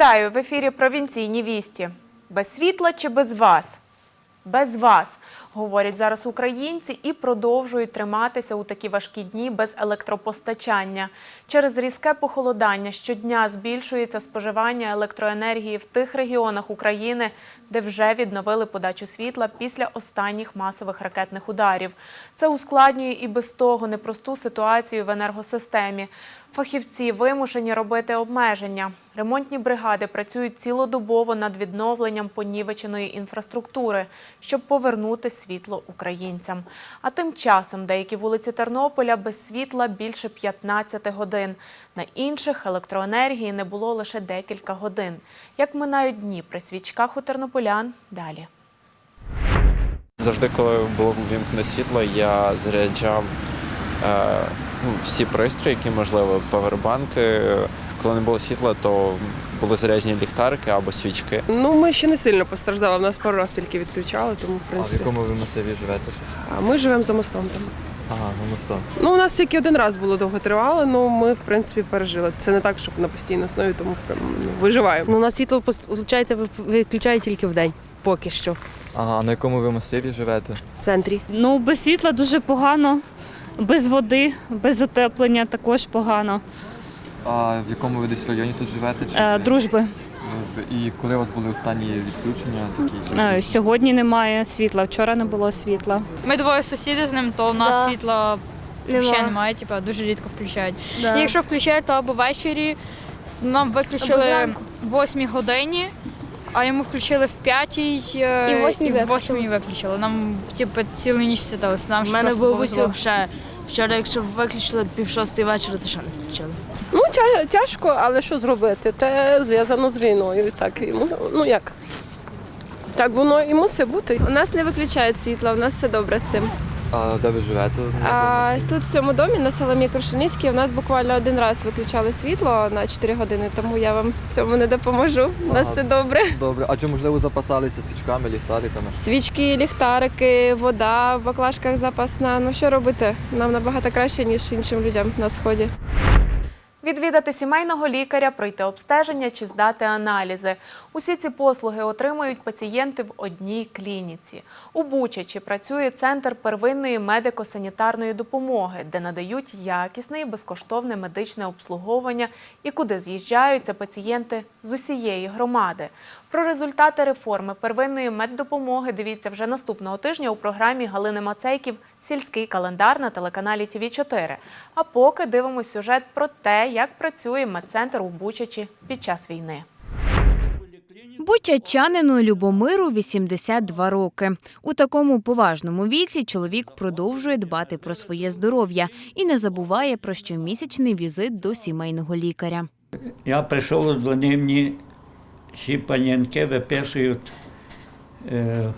Вітаю в ефірі провінційні вісті. Без світла чи без вас? Без вас, говорять зараз українці і продовжують триматися у такі важкі дні без електропостачання. Через різке похолодання щодня збільшується споживання електроенергії в тих регіонах України, де вже відновили подачу світла після останніх масових ракетних ударів. Це ускладнює і без того непросту ситуацію в енергосистемі. Фахівці вимушені робити обмеження. Ремонтні бригади працюють цілодобово над відновленням понівеченої інфраструктури, щоб повернути світло українцям. А тим часом деякі вулиці Тернополя без світла більше 15 годин. На інших електроенергії не було лише декілька годин. Як минають дні при свічках у тернополян далі. Завжди, коли було вимкнене світло, я заряджав е, всі пристрої, які можливо, павербанки. Коли не було світла, то були заряджені ліхтарики або свічки. Ну, ми ще не сильно постраждали. У нас пару разів тільки відключали, тому в принципі. А в якому ви масиві живете? А ми живемо за мостом там. Ага, на мостом. Ну, у нас тільки один раз було довго тривало, ну ми в принципі пережили. Це не так, щоб на постійній основі, тому прям, ну, виживаємо. Ну, у нас світло виходить, виключає тільки в день, поки що, Ага, а на якому ви масиві живете? в центрі. Ну, без світла дуже погано, без води, без отеплення також погано. А в якому ви десь районі тут живете? Чи Е, дружби. Дружби. І коли у вас були останні відключення такі? Е, сьогодні немає світла, вчора не було світла. Ми двоє сусіди з ним, то у нас Да. світла Нема. взагалі немає, типу, дуже рідко включають. Да. І якщо включають, то або ввечері нам виключили зранку. в 8 годині, а йому включили в 5 І в восьмій і в виключили. 8 виключили. Нам типу, цілу ніч світилось. Нам У ж мене просто бабуся повезло. вже вчора, якщо виключили пів шостої вечора, то ще не включили. Ну, тя- тяжко, але що зробити? Те зв'язано з війною. і Так, і, ну, ну як? Так воно і мусить бути. У нас не виключають світла, у нас все добре з цим. А де ви живете? А тут в цьому домі на Соломі Крушеницькій у нас буквально один раз виключали світло на 4 години, тому я вам в цьому не допоможу. У нас Ага. все добре. Добре. А чи можливо запасалися свічками, ліхтариками? Свічки, ліхтарики, вода в баклажках запасна. Ну що робити? Нам набагато краще, ніж іншим людям на сході. Відвідати сімейного лікаря, пройти обстеження чи здати аналізи. Усі ці послуги отримують пацієнти в одній клініці. У Бучачі працює центр первинної медико-санітарної допомоги, де надають якісне і безкоштовне медичне обслуговування і куди з'їжджаються пацієнти з усієї громади. Про результати реформи первинної меддопомоги дивіться вже наступного тижня у програмі Галини Мацейків Сільський календар на телеканалі ТВ 4 А поки дивимось сюжет про те, як працює медцентр у Бучачі під час війни. Бучачанину Любомиру 82 роки. У такому поважному віці чоловік продовжує дбати про своє здоров'я і не забуває про щомісячний візит до сімейного лікаря. Я прийшов, вони мені всі панянки виписують е,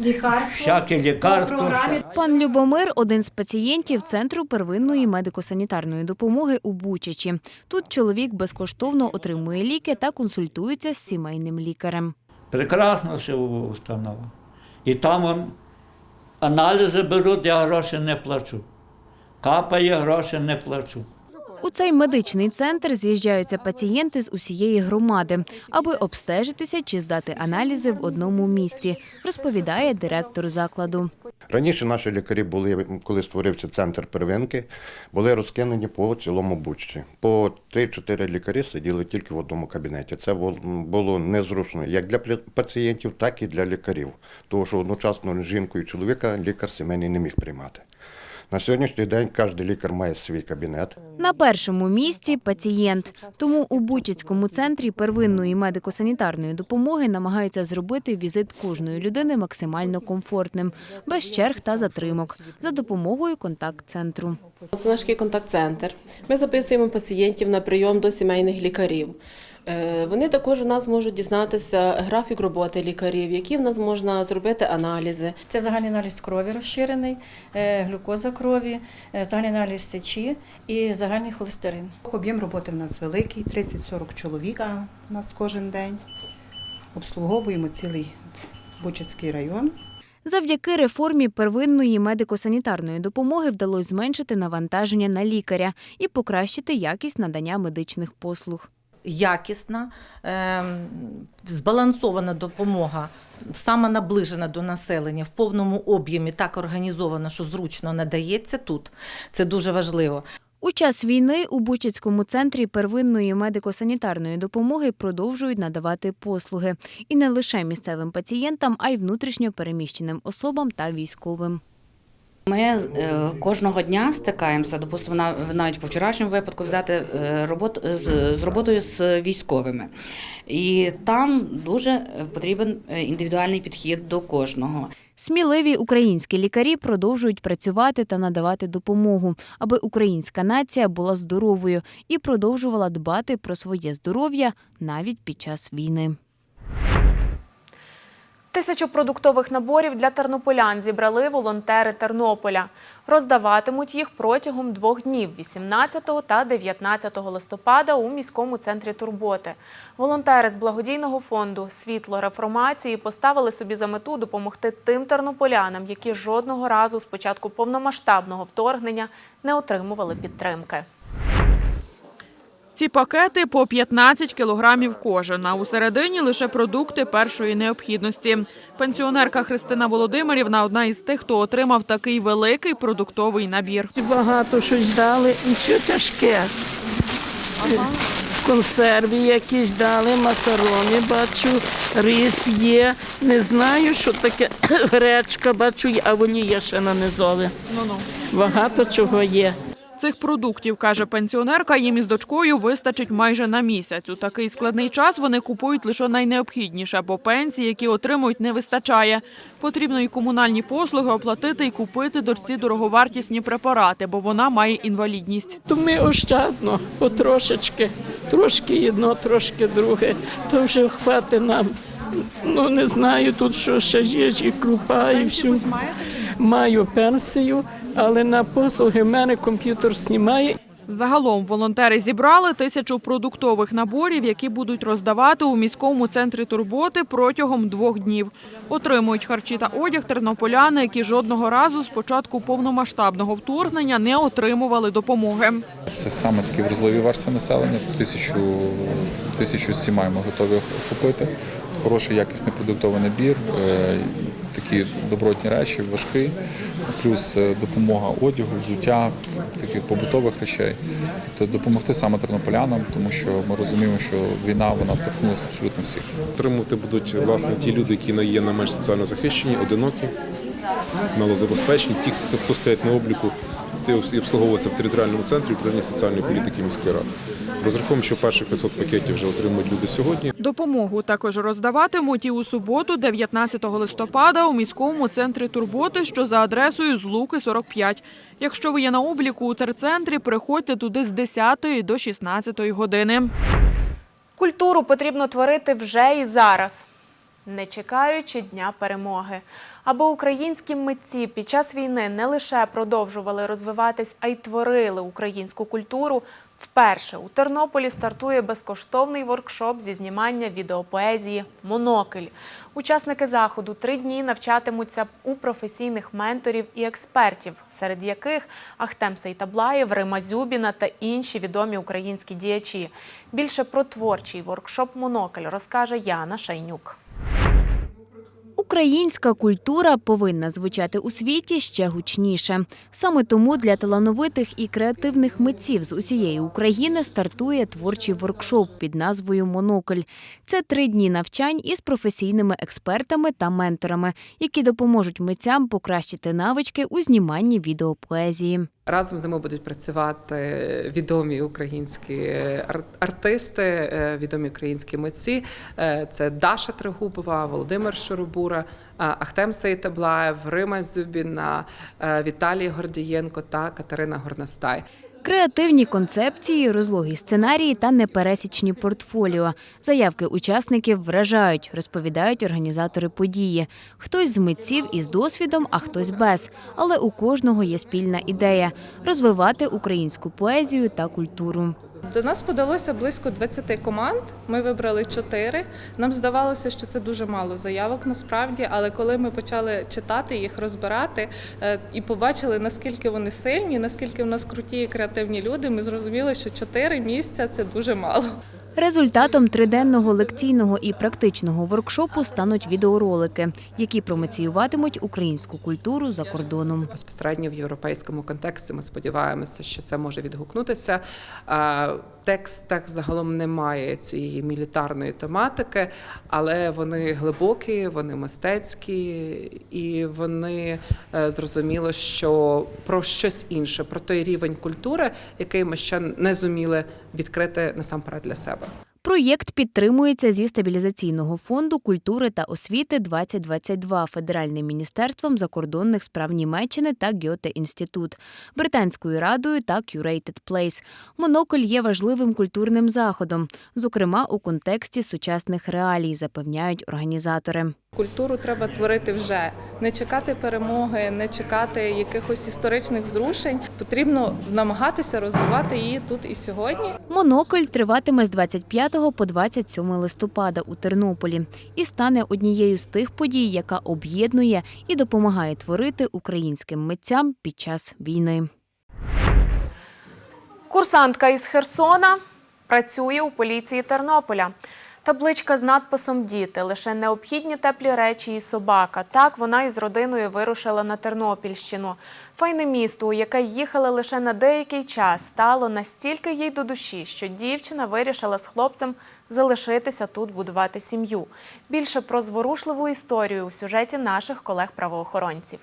всякі лікарства. Пан Любомир один з пацієнтів центру первинної медико-санітарної допомоги у Бучачі. Тут чоловік безкоштовно отримує ліки та консультується з сімейним лікарем. Прекрасно все установа. І там он, аналізи беруть, я гроші не плачу. Капає, гроші не плачу. У цей медичний центр з'їжджаються пацієнти з усієї громади, аби обстежитися чи здати аналізи в одному місці, розповідає директор закладу. Раніше наші лікарі були, коли створився центр первинки, були розкинені по цілому бучці. По 3-4 лікарі сиділи тільки в одному кабінеті. Це було незручно як для пацієнтів, так і для лікарів. Тому що одночасно жінку і чоловіка лікар сімейний не міг приймати. На сьогоднішній день кожен лікар має свій кабінет. На першому місці пацієнт. Тому у Бучицькому центрі первинної медико-санітарної допомоги намагаються зробити візит кожної людини максимально комфортним, без черг та затримок, за допомогою контакт-центру. Це наш контакт-центр. Ми записуємо пацієнтів на прийом до сімейних лікарів. Е, Вони також у нас можуть дізнатися графік роботи лікарів, які в нас можна зробити аналізи. Це загальний аналіз крові розширений, е, глюкоза крові, е, загальний аналіз сечі і загальний холестерин. Об'єм роботи в нас великий, 30-40 чоловік Так. у нас кожен день. Обслуговуємо цілий Бучацький район. Завдяки реформі первинної медико-санітарної допомоги вдалося зменшити навантаження на лікаря і покращити якість надання медичних послуг. Якісна, ем, збалансована допомога, саме наближена до населення в повному об'ємі, так організована, що зручно надається тут. Це дуже важливо. У час війни у Бучацькому центрі первинної медико-санітарної допомоги продовжують надавати послуги і не лише місцевим пацієнтам, а й внутрішньо переміщеним особам та військовим. Ми е, кожного дня стикаємося, допустимо, на- навіть по вчорашньому випадку взяти е, робот, з, з роботою з військовими. І там дуже е, потрібен е, індивідуальний підхід до кожного. Сміливі українські лікарі продовжують працювати та надавати допомогу, аби українська нація була здоровою і продовжувала дбати про своє здоров'я навіть під час війни. Тисячу продуктових наборів для тернополян зібрали волонтери Тернополя. Роздаватимуть їх протягом двох днів 18 та 19 листопада у міському центрі турботи. Волонтери з благодійного фонду Світло реформації поставили собі за мету допомогти тим тернополянам, які жодного разу з початку повномасштабного вторгнення не отримували підтримки. Ці пакети по 15 кілограмів кожен, а у середині лише продукти першої необхідності. Пенсіонерка Христина Володимирівна одна із тих, хто отримав такий великий продуктовий набір. Багато щось дали і що тяжке. Консерви якісь дали, макарони, бачу, рис є. Не знаю, що таке гречка, бачу, а вони є ще на низові. Багато чого є. Цих продуктів, каже пенсіонерка, їм із дочкою вистачить майже на місяць. У такий складний час вони купують лише найнеобхідніше, бо пенсії, які отримують, не вистачає. Потрібно і комунальні послуги оплатити і купити дочці дороговартісні препарати, бо вона має інвалідність. То ми ощадно, потрошечки, трошки одно, трошки друге. То вже хватить нам. Ну не знаю, тут що ще є, і крупа, і все. Маю пенсію, але на послуги в мене комп'ютер знімає. Загалом волонтери зібрали тисячу продуктових наборів, які будуть роздавати у міському центрі турботи протягом двох днів. Отримують харчі та одяг тернополяни, які жодного разу з початку повномасштабного вторгнення не отримували допомоги. Це саме такі вразливі верстви населення. Тисячу, тисячу сімей ми готові охопити. Хороший якісний продуктовий набір, е, такі добротні речі, важкий, плюс е, допомога одягу, взуття, таких побутових речей. Тобто допомогти саме тернополянам, тому що ми розуміємо, що війна вона торкнулася абсолютно всіх. Отримувати будуть власне ті люди, які є на меж соціально захищені, одинокі, малозабезпечені, ті, хто стоять на обліку і обслуговуються в територіальному центрі управління соціальної політики міської ради. Розраховуємо, що перших 500 пакетів вже отримують люди сьогодні. Допомогу також роздаватимуть і у суботу, 19 листопада, у міському центрі турботи, що за адресою Злуки 45. Якщо ви є на обліку у терцентрі, приходьте туди з 10 до 16 години. Культуру потрібно творити вже і зараз, не чекаючи дня перемоги. Аби українські митці під час війни не лише продовжували розвиватись, а й творили українську культуру. Вперше у Тернополі стартує безкоштовний воркшоп зі знімання відеопоезії Монокль. Учасники заходу три дні навчатимуться у професійних менторів і експертів, серед яких Ахтем Сейтаблаєв, Рима Зюбіна та інші відомі українські діячі. Більше про творчий воркшоп Монокль розкаже Яна Шайнюк. Українська культура повинна звучати у світі ще гучніше. Саме тому для талановитих і креативних митців з усієї України стартує творчий воркшоп під назвою Монокль. Це три дні навчань із професійними експертами та менторами, які допоможуть митцям покращити навички у зніманні відеопоезії. Разом з ними будуть працювати відомі українські ар- артисти, е, відомі українські митці. Е, Це Даша Трегубова, Володимир Шоробура, е, Ахтем Сейтаблаєв, Рима Зюбіна, Віталій Гордієнко та Катерина Горностай. Креативні концепції, розлогі сценарії та непересічні портфоліо. Заявки учасників вражають, розповідають організатори події. Хтось з митців із досвідом, а хтось без. Але у кожного є спільна ідея розвивати українську поезію та культуру. До нас подалося близько 20 команд. Ми вибрали 4. Нам здавалося, що це дуже мало заявок насправді, але коли ми почали читати їх, розбирати е, і побачили, наскільки вони сильні, наскільки в нас круті і креативні люди, ми зрозуміли, що 4 місця це дуже мало. Результатом триденного лекційного і практичного воркшопу стануть відеоролики, які промоціюватимуть українську культуру за кордоном. Безпосередньо в європейському контексті ми сподіваємося, що це може відгукнутися. Текстах загалом немає цієї мілітарної тематики, але вони глибокі, вони мистецькі і вони зрозуміли, зрозуміло, що про щось інше, про той рівень культури, який ми ще не зуміли відкрити насамперед для себе. Проєкт підтримується зі стабілізаційного фонду культури та освіти 2022 Федеральним міністерством закордонних справ Німеччини та Гьоте інститут, Британською радою та Curated Place. Монокль є важливим культурним заходом, зокрема у контексті сучасних реалій, запевняють організатори. Культуру треба творити вже, не чекати перемоги, не чекати якихось історичних зрушень. Потрібно намагатися розвивати її тут і сьогодні. Монокль триватиме з 25 по 27 листопада у Тернополі і стане однією з тих подій, яка об'єднує і допомагає творити українським митцям під час війни. Курсантка із Херсона працює у поліції Тернополя. Табличка з надписом Діти лише необхідні теплі речі і собака. Так вона із родиною вирушила на Тернопільщину. Файне місто, у яке їхали лише на деякий час, стало настільки їй до душі, що дівчина вирішила з хлопцем залишитися тут, будувати сім'ю. Більше про зворушливу історію у сюжеті наших колег-правоохоронців.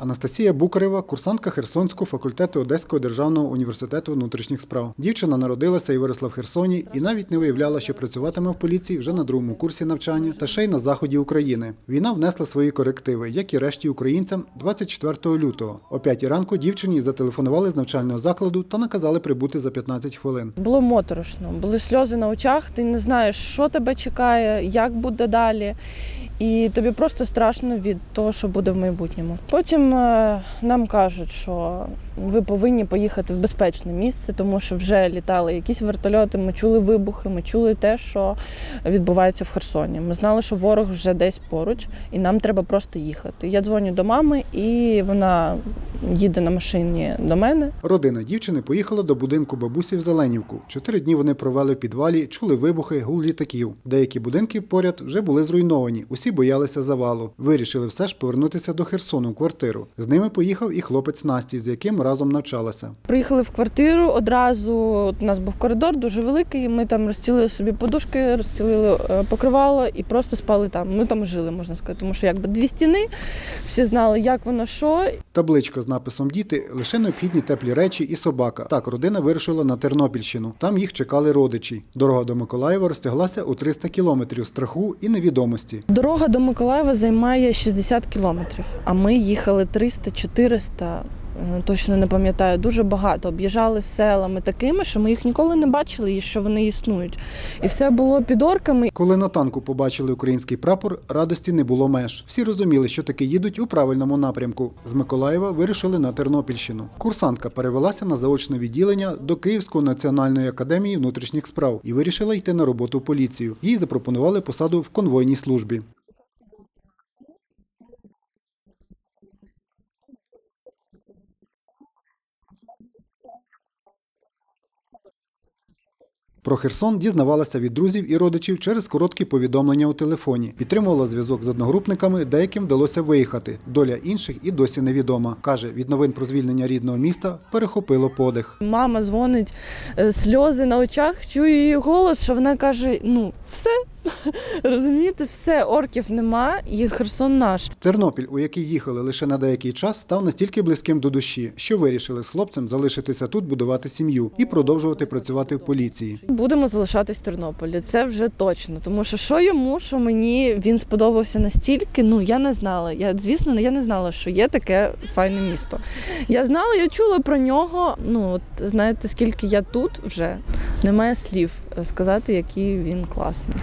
Анастасія Букарева, курсантка Херсонського факультету Одеського державного університету внутрішніх справ. Дівчина народилася і виросла в Херсоні і навіть не виявляла, що працюватиме в поліції вже на другому курсі навчання та ще й на заході України. Війна внесла свої корективи, як і решті українцям, 24 лютого. О 5 ранку дівчині зателефонували з навчального закладу та наказали прибути за 15 хвилин. Було моторошно, були сльози на очах. Ти не знаєш, що тебе чекає, як буде далі. І тобі просто страшно від того, що буде в майбутньому. Потім е, нам кажуть, що ви повинні поїхати в безпечне місце, тому що вже літали якісь вертольоти. Ми чули вибухи, ми чули те, що відбувається в Херсоні. Ми знали, що ворог вже десь поруч, і нам треба просто їхати. Я дзвоню до мами, і вона їде на машині до мене. Родина дівчини поїхала до будинку бабусі в Зеленівку. Чотири дні вони провели в підвалі, чули вибухи, гул літаків. Деякі будинки поряд вже були зруйновані. Усі боялися завалу. Вирішили все ж повернутися до Херсону в квартиру. З ними поїхав і хлопець Насті, з яким разом навчалася. Приїхали в квартиру одразу. У нас був коридор дуже великий. Ми там розцілили собі подушки, розцілили е, покривало і просто спали там. Ми там жили, можна сказати, тому що якби дві стіни, всі знали, як воно що. Табличка з написом Діти лише необхідні теплі речі і собака. Так, родина вирушила на Тернопільщину. Там їх чекали родичі. Дорога до Миколаєва розтяглася у 300 кілометрів страху і невідомості. Дорога до Миколаєва займає 60 кілометрів, а ми їхали 300-400. е, Точно не пам'ятаю, дуже багато. Об'їжджали селами такими, що ми їх ніколи не бачили і що вони існують. І все було під орками. Коли на танку побачили український прапор, радості не було меж. Всі розуміли, що таки їдуть у правильному напрямку. З Миколаєва вирішили на Тернопільщину. Курсантка перевелася на заочне відділення до Київської національної академії внутрішніх справ і вирішила йти на роботу в поліцію. Їй запропонували посаду в конвойній службі. Про Херсон дізнавалася від друзів і родичів через короткі повідомлення у телефоні. Підтримувала зв'язок з одногрупниками, деяким вдалося виїхати. Доля інших і досі невідома. Каже, від новин про звільнення рідного міста перехопило подих. Мама дзвонить, е, сльози на очах, чую її голос, що вона каже: ну, все, розумієте, все, орків нема, і Херсон наш. Тернопіль, у який їхали лише на деякий час, став настільки близьким до душі, що вирішили з хлопцем залишитися тут, будувати сім'ю і продовжувати працювати в поліції. Будемо залишатись в Тернополі, це вже точно. Тому що що йому, що мені він сподобався настільки. Ну я не знала. Я звісно, я не знала, що є таке файне місто. Я знала, я чула про нього. Ну от знаєте, скільки я тут вже немає слів сказати, який він класний.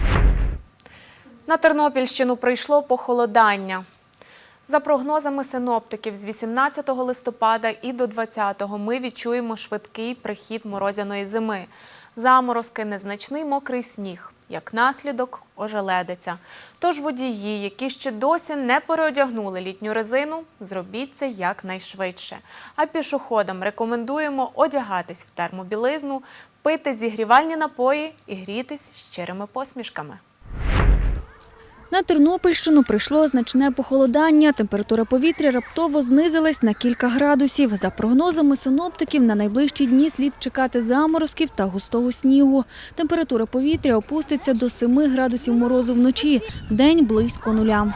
На Тернопільщину прийшло похолодання. За прогнозами синоптиків, з 18 листопада і до 20 ми відчуємо швидкий прихід морозяної зими. Заморозки, незначний мокрий сніг. як наслідок ожеледиця. Тож водії, які ще досі не переодягнули літню резину, зробіть це якнайшвидше. А пішоходам рекомендуємо одягатись в термобілизну, пити зігрівальні напої і грітись щирими посмішками. На Тернопільщину прийшло значне похолодання. Температура повітря раптово знизилась на кілька градусів. За прогнозами синоптиків, на найближчі дні слід чекати заморозків та густого снігу. Температура повітря опуститься до 7 градусів морозу вночі, вдень близько нуля.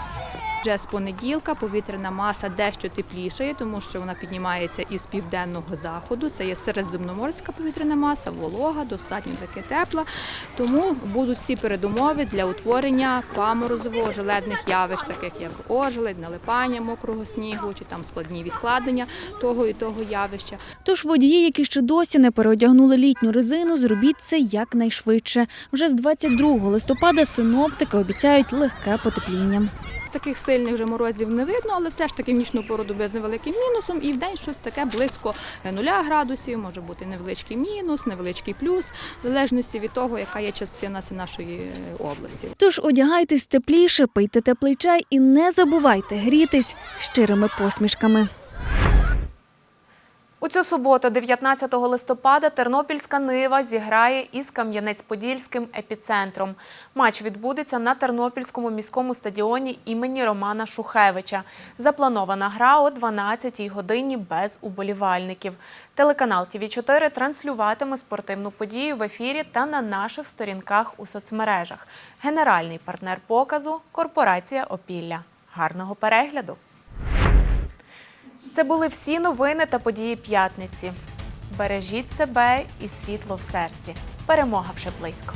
Вже з понеділка повітряна маса дещо теплішає, тому що вона піднімається із південного заходу. Це є середземноморська повітряна маса, волога, достатньо таки тепла. Тому будуть всі передумови для утворення паморозового желедних явищ, таких як ожеледь, налипання мокрого снігу чи там складні відкладення того і того явища. Тож водії, які ще досі не переодягнули літню резину, зробіть це якнайшвидше. Вже з 22 листопада синоптики обіцяють легке потепління. Таких сильних вже морозів не видно, але все ж таки в нічну пору доби невеликим мінусом, і в день щось таке близько 0 градусів, може бути невеличкий мінус, невеличкий плюс, в залежності від того, яка є частина нашої е, області. Тож одягайтесь тепліше, пийте теплий чай і не забувайте грітись щирими посмішками. У цю суботу, 19 листопада, Тернопільська Нива зіграє із Кам'янець-Подільським епіцентром. Матч відбудеться на Тернопільському міському стадіоні імені Романа Шухевича. Запланована гра о 12-й годині без уболівальників. Телеканал ТВ4 транслюватиме спортивну подію в ефірі та на наших сторінках у соцмережах. Генеральний партнер показу корпорація Опілля. Гарного перегляду! Це були всі новини та події п'ятниці. Бережіть себе і світло в серці. Перемога вже близько.